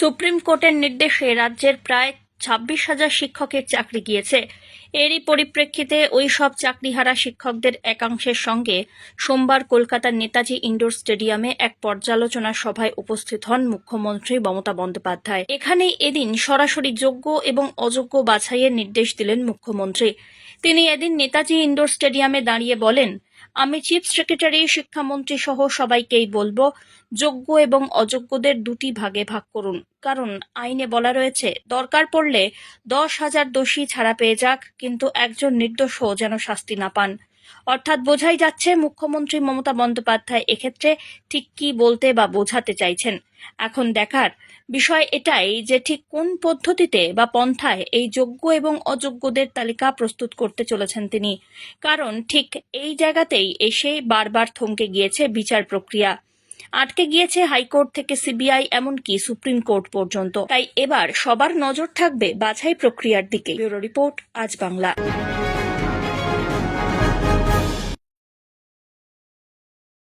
Supreme কোর্টের নির্দেশে রাজ্যের প্রায় ছাব্বিশ হাজার শিক্ষকের চাকরি গিয়েছে। এরই পরিপ্রেক্ষিতে ওই সব চাকরিহারা শিক্ষকদের একাংশের সঙ্গে সোমবার কলকাতার নেতাজি ইন্ডোর স্টেডিয়ামে এক পর্যালোচনা সভায় উপস্থিত হন মুখ্যমন্ত্রী মমতা বন্দ্যোপাধ্যায়। এখানে এদিন সরাসরি যোগ্য এবং অযোগ্য বাছাইয়ের নির্দেশ দিলেন মুখ্যমন্ত্রী। তিনি এদিন নেতাজি ইন্ডোর স্টেডিয়ামে দাঁড়িয়ে বলেন আমি চিফ সেক্রেটারি শিক্ষামন্ত্রী সহ সবাইকেই বলব, যোগ্য এবং অযোগ্যদের দুটি ভাগে ভাগ করুন। কারণ আইনে বলা রয়েছে, দরকার পড়লে দশ হাজার দোষী ছাড়া পেয়ে যাক, কিন্তু একজন নির্দোষও যেন শাস্তি না পান। অর্থাৎ বোঝাই যাচ্ছে মুখ্যমন্ত্রী মমতা বন্দ্যোপাধ্যায় এক্ষেত্রে ঠিক কি বলতে বা বোঝাতে চাইছেন। এখন দেখার বিষয় এটাই যে ঠিক কোন পদ্ধতিতে বা পন্থায় এই যোগ্য এবং অযোগ্যদের তালিকা প্রস্তুত করতে চলেছেন তিনি। কারণ ঠিক এই জায়গাতেই এসে বারবার থমকে গিয়েছে বিচার প্রক্রিয়া। আটকে গিয়েছে হাইকোর্ট থেকে সিবিআই এমনকি সুপ্রিম কোর্ট পর্যন্ত। তাই এবার সবার নজর থাকবে বাছাই প্রক্রিয়ার দিকে। ব্যুরো রিপোর্ট, আজ বাংলা।